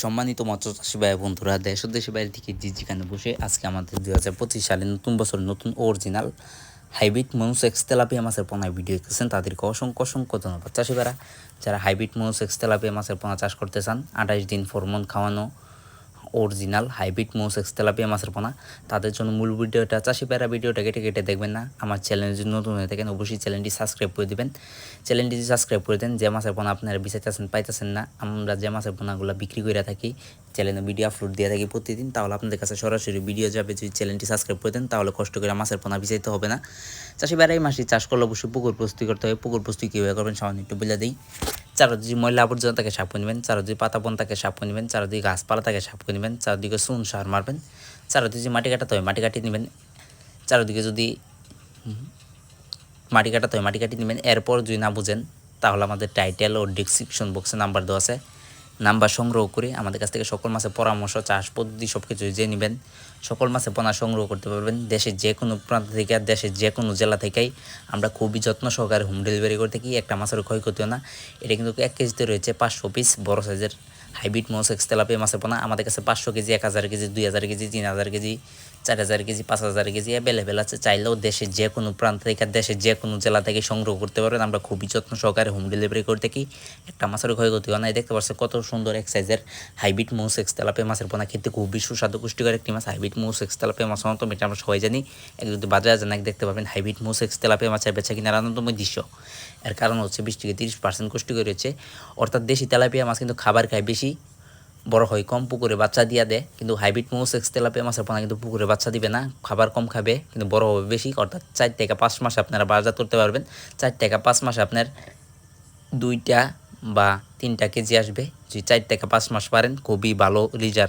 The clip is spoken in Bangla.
সম্মানিত মৎস্যচাষী ভাই বন্ধুরা, দেশ ও দেশের বাইরে থেকে যে যেখানে বসে আজকে আমাদের দুই হাজার পঁচিশ সালে নতুন বছর নতুন original hybrid monosex tilapia মাছের পোনায় ভিডিও দেখতেছেন। তাদেরকে অসংখ্য অসংখ্য ধন্যবাদ। চাষিবারা যারা হাইব্রিড মনুস এক্স তেলাপিয়া মাছের পোনা চাষ করতে চান, আঠাশ দিন ফরমন খাওয়ানো original hybrid monosex tilapia মাছের পোনা। তাদের জন্য মূল ভিডিওটা, চাষি প্যারা ভিডিওটা কেটে কেটে দেখবেন না। আমার চ্যানেল যদি নতুন হয়ে থাকেন, অবশ্যই চ্যানেলটি সাবস্ক্রাইব করে দেবেন। চ্যানেলটি সাবস্ক্রাইব করে দেন, যে মাছের পোনা আপনারা বিচাইতেছেন, পাইতেছেন না, আমরা যে মাছের পোনাগুলো বিক্রি করে থাকি, চ্যানেলে ভিডিও আপলোড দিয়ে থাকি প্রতিদিন, তাহলে আপনাদের কাছে সরাসরি ভিডিও যাবে। যদি চ্যানেলটি সাবস্ক্রাইব করে দেন, তাহলে কষ্ট করে মাছের পোনা বিচাইতে হবে না। চাষি বেড়া এই মাসে চাষ করলে অবশ্যই পুকুর প্রস্তুতি করতে হবে। পুকুর প্রস্তুতি কীভাবে করবেন, সামান্য একটু বলে দিই। চারোদিকে ময়লা আবর্জনা তাকে সাফ করে নেবেন, চারোদিকে পাতা বন তাকে সাপ করে নেবেন, চারোদিকে গাছপালা তাকে সাপ করে নেবেন, চারদিকে সুন সার মারবেন, চারোদিকে যে মাটি কাটাতে হয় মাটি কাটিয়ে নেবেন, চারোদিকে যদি মাটি কাটাতে হয় মাটি কাটিয়ে নেবেন, এরপর যদি না বুঝেন, তাহলে আমাদের টাইটেল ও ডিসক্রিপশন বক্সে নাম্বার দেওয়া আছে। নাম্বার সংগ্রহ করে আমাদের কাছ থেকে সকল মাছের পরামর্শ, চাষ পদ্ধতি সব কিছু জেনে নেবেন। সকল মাসে পোনা সংগ্রহ করতে পারবেন। দেশের যে কোনো প্রান্ত থেকে আর দেশের যে কোনো জেলা থেকেই আমরা খুবই যত্ন সহকারে হোম ডেলিভারি করে থাকি। একটা মাছের ক্ষয়ক্ষতিও না। এটা কিন্তু এক কেজিতে রয়েছে পাঁচশো পিস বড়ো সাইজের হাইব্রিড মোসেক্স তেলাপিয়া মাছের পোনা আমাদের কাছে পাঁচশো কেজি, এক হাজার কেজি, দুই হাজার কেজি, তিন হাজার কেজি, চার হাজার কেজি, পাঁচ হাজার কেজি অ্যাভেলেবেল আছে। চাইলেও দেশের যে কোনো প্রান্ত থেকে দেশের যে কোনো জেলা থেকে সংগ্রহ করতে পারবেন। আমরা খুবই যত্ন সহকারে হোম ডেলিভারি করে থাকি। একটা মাছের ক্ষয়ক্ষতি হয় না দেখতে পাচ্ছেন কত সুন্দর এক সাইজের হাইব্রিড মোসেক্স তেলাপিয়া মাছের পোনা। খেতে খুবই সুস্বাদু, পুষ্টিকর একটি মাছ। হাইব্রিড মোসেক্স তেলাপিয়া মাছ অন্তত এটা আমরা সবাই জানি। এক যদি বাজারে যান এক দেখতে পাবেন হাইব্রিড মোসেক্স তেলাপিয়া মাছের বেচা কিনার আনন্দময় দৃশ্য। এর কারণ হচ্ছে বিশ থেকে তিরিশ পার্সেন্ট পুষ্টিকর রয়েছে অর্থাৎ দেশি তেলাপিয়া মাছ কিন্তু খাবার খায় বেশি বড় হয়, কম পুকুরে বাচ্চা দিয়া দেয়, কিন্তু হাইব্রিড মৌস তেলাপে মাছের পোনা কিন্তু পুকুরে বাচ্চা দিবে না, খাবার কম খাবে, কিন্তু বড় হবে বেশি, অর্থাৎ চার থেকে পাঁচ মাসে আপনারা বাজার করতে পারবেন, চার থেকে পাঁচ মাসে আপনার দুইটা বা তিনটা কেজি আসবে, যদি চার থেকে পাঁচ মাস পারেন, খুবই ভালো রিজাল্ট